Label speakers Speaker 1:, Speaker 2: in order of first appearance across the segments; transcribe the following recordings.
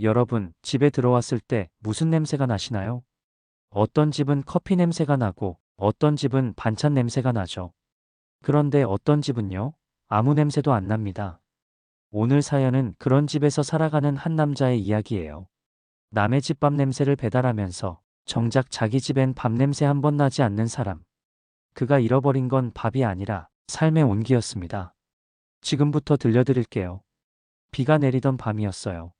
Speaker 1: 여러분, 집에 들어왔을 때 무슨 냄새가 나시나요? 어떤 집은 커피 냄새가 나고 어떤 집은 반찬 냄새가 나죠. 그런데 어떤 집은요? 아무 냄새도 안 납니다. 오늘 사연은 그런 집에서 살아가는 한 남자의 이야기예요. 남의 집 밥 냄새를 배달하면서 정작 자기 집엔 밥 냄새 한 번 나지 않는 사람. 그가 잃어버린 건 밥이 아니라 삶의 온기였습니다. 지금부터 들려드릴게요. 비가 내리던 밤이었어요.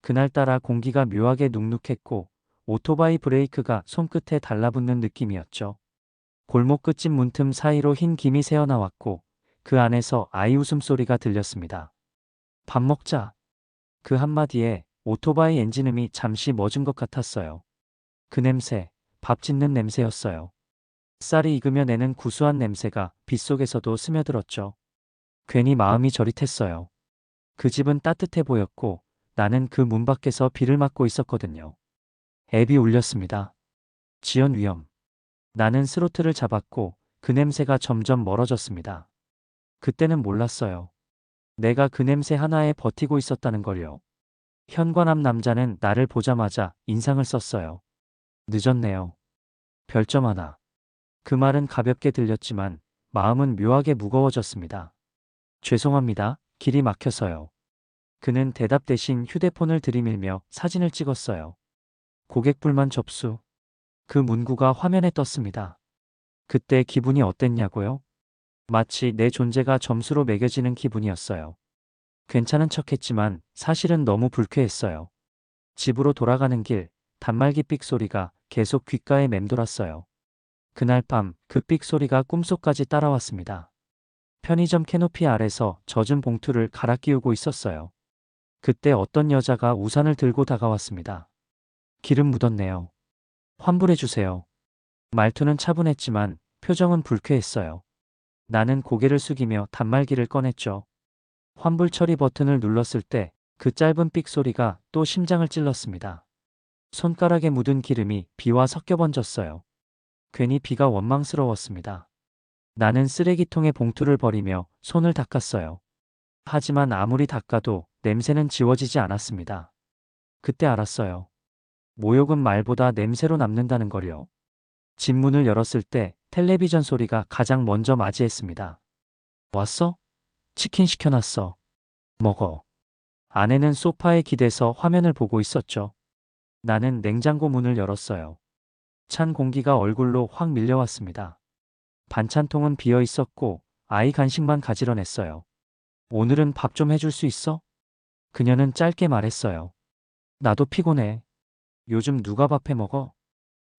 Speaker 1: 그날따라 공기가 묘하게 눅눅했고 오토바이 브레이크가 손끝에 달라붙는 느낌이었죠. 골목 끝집 문틈 사이로 흰 김이 새어나왔고 그 안에서 아이 웃음소리가 들렸습니다. 밥 먹자. 그 한마디에 오토바이 엔진음이 잠시 멎은 것 같았어요. 그 냄새, 밥 짓는 냄새였어요. 쌀이 익으며 내는 구수한 냄새가 빗속에서도 스며들었죠. 괜히 마음이 저릿했어요. 그 집은 따뜻해 보였고 나는 그 문 밖에서 비를 맞고 있었거든요. 앱이 울렸습니다. 지연 위험. 나는 스로틀을 잡았고 그 냄새가 점점 멀어졌습니다. 그때는 몰랐어요. 내가 그 냄새 하나에 버티고 있었다는 걸요. 현관앞 남자는 나를 보자마자 인상을 썼어요. 늦었네요. 별점 하나. 그 말은 가볍게 들렸지만 마음은 묘하게 무거워졌습니다. 죄송합니다. 길이 막혀서요. 그는 대답 대신 휴대폰을 들이밀며 사진을 찍었어요. 고객 불만 접수. 그 문구가 화면에 떴습니다. 그때 기분이 어땠냐고요? 마치 내 존재가 점수로 매겨지는 기분이었어요. 괜찮은 척 했지만 사실은 너무 불쾌했어요. 집으로 돌아가는 길, 단말기 삑 소리가 계속 귓가에 맴돌았어요. 그날 밤 그 삑 소리가 꿈속까지 따라왔습니다. 편의점 캐노피 아래서 젖은 봉투를 갈아 끼우고 있었어요. 그때 어떤 여자가 우산을 들고 다가왔습니다. 기름 묻었네요. 환불해주세요. 말투는 차분했지만 표정은 불쾌했어요. 나는 고개를 숙이며 단말기를 꺼냈죠. 환불 처리 버튼을 눌렀을 때 그 짧은 삑 소리가 또 심장을 찔렀습니다. 손가락에 묻은 기름이 비와 섞여 번졌어요. 괜히 비가 원망스러웠습니다. 나는 쓰레기통에 봉투를 버리며 손을 닦았어요. 하지만 아무리 닦아도 냄새는 지워지지 않았습니다. 그때 알았어요. 모욕은 말보다 냄새로 남는다는 걸요. 집 문을 열었을 때 텔레비전 소리가 가장 먼저 맞이했습니다. 왔어? 치킨 시켜놨어. 먹어. 아내는 소파에 기대서 화면을 보고 있었죠. 나는 냉장고 문을 열었어요. 찬 공기가 얼굴로 확 밀려왔습니다. 반찬통은 비어 있었고 아이 간식만 가지런했어요. 오늘은 밥 좀 해줄 수 있어? 그녀는 짧게 말했어요. 나도 피곤해. 요즘 누가 밥해 먹어?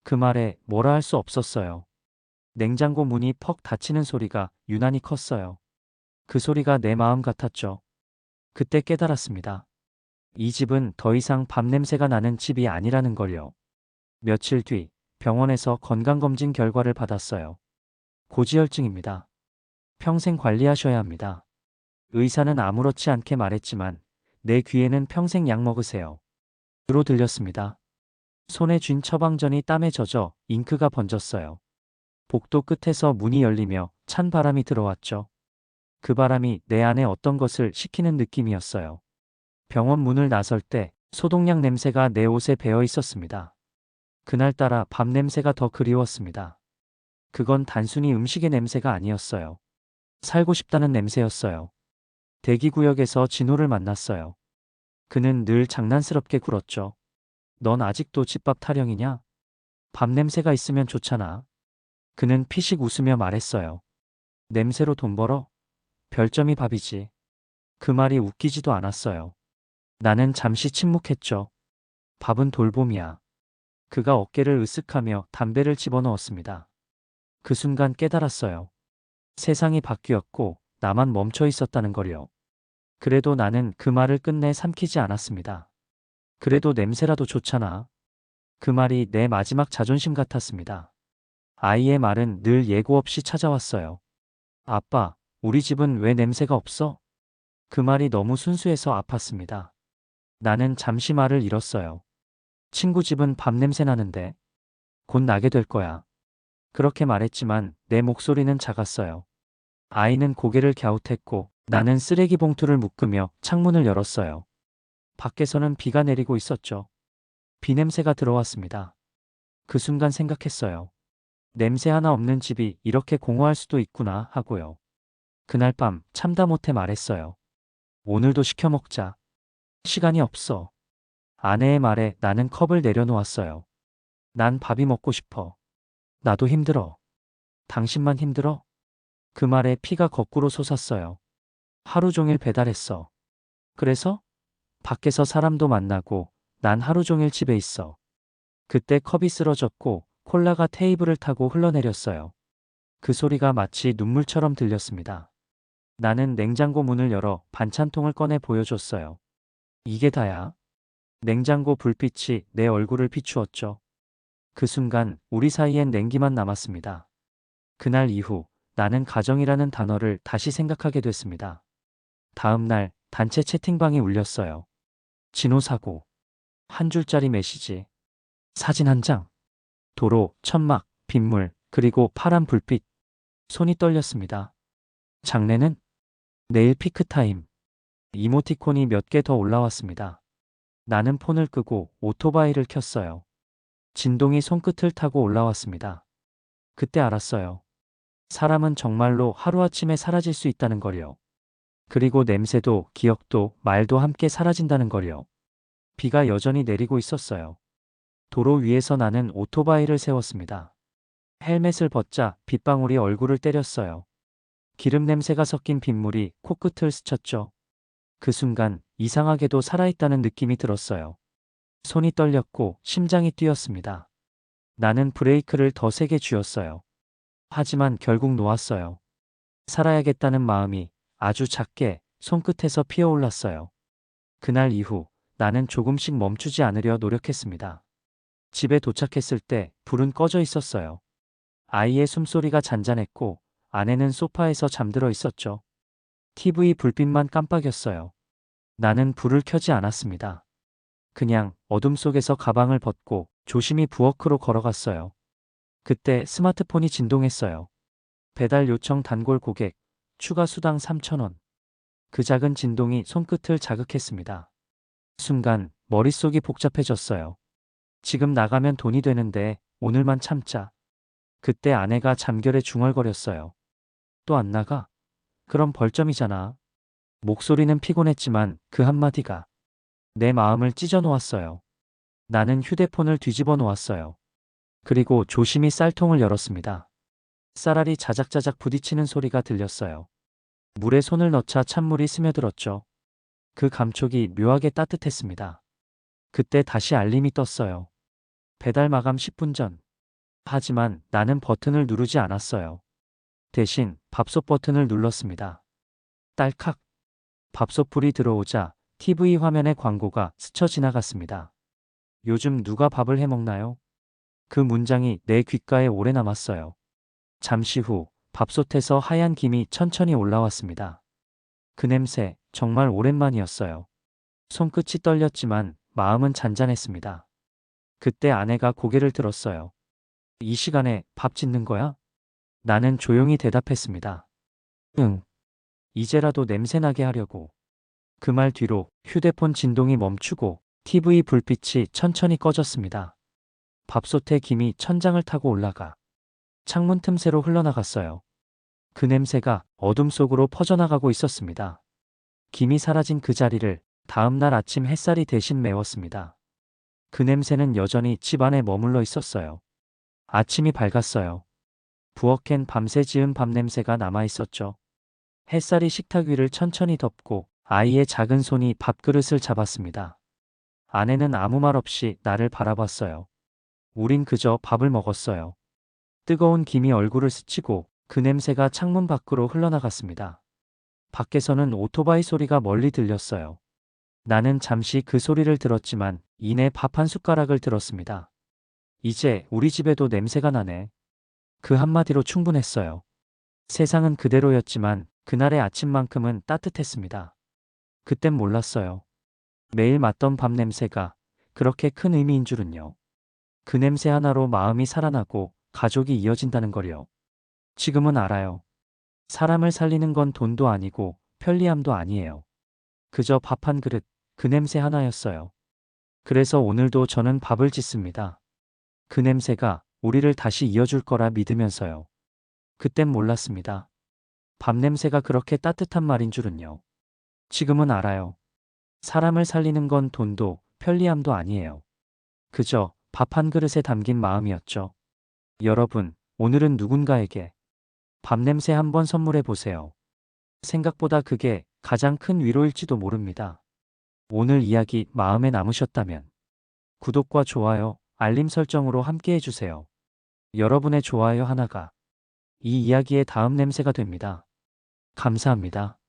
Speaker 1: 그 말에 뭐라 할 수 없었어요. 냉장고 문이 퍽 닫히는 소리가 유난히 컸어요. 그 소리가 내 마음 같았죠. 그때 깨달았습니다. 이 집은 더 이상 밥 냄새가 나는 집이 아니라는 걸요. 며칠 뒤 병원에서 건강검진 결과를 받았어요. 고지혈증입니다. 평생 관리하셔야 합니다. 의사는 아무렇지 않게 말했지만 내 귀에는 평생 약 먹으세요. 으로 들렸습니다. 손에 쥔 처방전이 땀에 젖어 잉크가 번졌어요. 복도 끝에서 문이 열리며 찬 바람이 들어왔죠. 그 바람이 내 안에 어떤 것을 식히는 느낌이었어요. 병원 문을 나설 때 소독약 냄새가 내 옷에 배어 있었습니다. 그날따라 밥 냄새가 더 그리웠습니다. 그건 단순히 음식의 냄새가 아니었어요. 살고 싶다는 냄새였어요. 대기구역에서 진호를 만났어요. 그는 늘 장난스럽게 굴었죠. 넌 아직도 집밥 타령이냐? 밥 냄새가 있으면 좋잖아. 그는 피식 웃으며 말했어요. 냄새로 돈 벌어? 별점이 밥이지. 그 말이 웃기지도 않았어요. 나는 잠시 침묵했죠. 밥은 돌봄이야. 그가 어깨를 으쓱하며 담배를 집어넣었습니다. 그 순간 깨달았어요. 세상이 바뀌었고 나만 멈춰 있었다는 걸요. 그래도 나는 그 말을 끝내 삼키지 않았습니다. 그래도 냄새라도 좋잖아. 그 말이 내 마지막 자존심 같았습니다. 아이의 말은 늘 예고 없이 찾아왔어요. 아빠, 우리 집은 왜 냄새가 없어? 그 말이 너무 순수해서 아팠습니다. 나는 잠시 말을 잃었어요. 친구 집은 밥 냄새 나는데 곧 나게 될 거야. 그렇게 말했지만 내 목소리는 작았어요. 아이는 고개를 갸웃했고 나는 쓰레기 봉투를 묶으며 창문을 열었어요. 밖에서는 비가 내리고 있었죠. 비 냄새가 들어왔습니다. 그 순간 생각했어요. 냄새 하나 없는 집이 이렇게 공허할 수도 있구나 하고요. 그날 밤 참다 못해 말했어요. 오늘도 시켜 먹자. 시간이 없어. 아내의 말에 나는 컵을 내려놓았어요. 난 밥이 먹고 싶어. 나도 힘들어. 당신만 힘들어? 그 말에 피가 거꾸로 솟았어요. 하루 종일 배달했어. 그래서? 밖에서 사람도 만나고 난 하루 종일 집에 있어. 그때 컵이 쓰러졌고 콜라가 테이블을 타고 흘러내렸어요. 그 소리가 마치 눈물처럼 들렸습니다. 나는 냉장고 문을 열어 반찬통을 꺼내 보여줬어요. 이게 다야. 냉장고 불빛이 내 얼굴을 비추었죠. 그 순간 우리 사이엔 냉기만 남았습니다. 그날 이후 나는 가정이라는 단어를 다시 생각하게 됐습니다. 다음 날 단체 채팅방이 울렸어요. 진호 사고. 한 줄짜리 메시지. 사진 한 장. 도로, 천막, 빗물, 그리고 파란 불빛. 손이 떨렸습니다. 장례는? 내일 피크타임. 이모티콘이 몇 개 더 올라왔습니다. 나는 폰을 끄고 오토바이를 켰어요. 진동이 손끝을 타고 올라왔습니다. 그때 알았어요. 사람은 정말로 하루아침에 사라질 수 있다는 걸요. 그리고 냄새도 기억도 말도 함께 사라진다는 걸요. 비가 여전히 내리고 있었어요. 도로 위에서 나는 오토바이를 세웠습니다. 헬멧을 벗자 빗방울이 얼굴을 때렸어요. 기름 냄새가 섞인 빗물이 코끝을 스쳤죠. 그 순간 이상하게도 살아있다는 느낌이 들었어요. 손이 떨렸고 심장이 뛰었습니다. 나는 브레이크를 더 세게 쥐었어요. 하지만 결국 놓았어요. 살아야겠다는 마음이 아주 작게 손끝에서 피어올랐어요. 그날 이후 나는 조금씩 멈추지 않으려 노력했습니다. 집에 도착했을 때 불은 꺼져 있었어요. 아이의 숨소리가 잔잔했고 아내는 소파에서 잠들어 있었죠. TV 불빛만 깜빡였어요. 나는 불을 켜지 않았습니다. 그냥 어둠 속에서 가방을 벗고 조심히 부엌으로 걸어갔어요. 그때 스마트폰이 진동했어요. 배달 요청 단골 고객, 추가 수당 3,000원. 그 작은 진동이 손끝을 자극했습니다. 순간 머릿속이 복잡해졌어요. 지금 나가면 돈이 되는데 오늘만 참자. 그때 아내가 잠결에 중얼거렸어요. 또 안 나가? 그럼 벌점이잖아. 목소리는 피곤했지만 그 한마디가 내 마음을 찢어 놓았어요. 나는 휴대폰을 뒤집어 놓았어요. 그리고 조심히 쌀통을 열었습니다. 쌀알이 자작자작 부딪히는 소리가 들렸어요. 물에 손을 넣자 찬물이 스며들었죠. 그 감촉이 묘하게 따뜻했습니다. 그때 다시 알림이 떴어요. 배달 마감 10분 전. 하지만 나는 버튼을 누르지 않았어요. 대신 밥솥 버튼을 눌렀습니다. 딸칵. 밥솥 불이 들어오자 TV 화면에 광고가 스쳐 지나갔습니다. 요즘 누가 밥을 해 먹나요? 그 문장이 내 귓가에 오래 남았어요. 잠시 후 밥솥에서 하얀 김이 천천히 올라왔습니다. 그 냄새 정말 오랜만이었어요. 손끝이 떨렸지만 마음은 잔잔했습니다. 그때 아내가 고개를 들었어요. 이 시간에 밥 짓는 거야? 나는 조용히 대답했습니다. 응. 이제라도 냄새나게 하려고. 그 말 뒤로 휴대폰 진동이 멈추고 TV 불빛이 천천히 꺼졌습니다. 밥솥에 김이 천장을 타고 올라가 창문 틈새로 흘러나갔어요. 그 냄새가 어둠 속으로 퍼져나가고 있었습니다. 김이 사라진 그 자리를 다음 날 아침 햇살이 대신 메웠습니다. 그 냄새는 여전히 집 안에 머물러 있었어요. 아침이 밝았어요. 부엌엔 밤새 지은 밥 냄새가 남아 있었죠. 햇살이 식탁 위를 천천히 덮고 아이의 작은 손이 밥그릇을 잡았습니다. 아내는 아무 말 없이 나를 바라봤어요. 우린 그저 밥을 먹었어요. 뜨거운 김이 얼굴을 스치고 그 냄새가 창문 밖으로 흘러나갔습니다. 밖에서는 오토바이 소리가 멀리 들렸어요. 나는 잠시 그 소리를 들었지만 이내 밥 한 숟가락을 들었습니다. 이제 우리 집에도 냄새가 나네. 그 한마디로 충분했어요. 세상은 그대로였지만 그날의 아침만큼은 따뜻했습니다. 그땐 몰랐어요. 매일 맡던 밥 냄새가 그렇게 큰 의미인 줄은요. 그 냄새 하나로 마음이 살아나고 가족이 이어진다는 걸요. 지금은 알아요. 사람을 살리는 건 돈도 아니고 편리함도 아니에요. 그저 밥 한 그릇, 그 냄새 하나였어요. 그래서 오늘도 저는 밥을 짓습니다. 그 냄새가 우리를 다시 이어줄 거라 믿으면서요. 그땐 몰랐습니다. 밥 냄새가 그렇게 따뜻한 말인 줄은요. 지금은 알아요. 사람을 살리는 건 돈도 편리함도 아니에요. 그저 밥 한 그릇에 담긴 마음이었죠. 여러분, 오늘은 누군가에게 밥 냄새 한번 선물해 보세요. 생각보다 그게 가장 큰 위로일지도 모릅니다. 오늘 이야기 마음에 남으셨다면 구독과 좋아요, 알림 설정으로 함께 해주세요. 여러분의 좋아요 하나가 이 이야기의 다음 냄새가 됩니다. 감사합니다.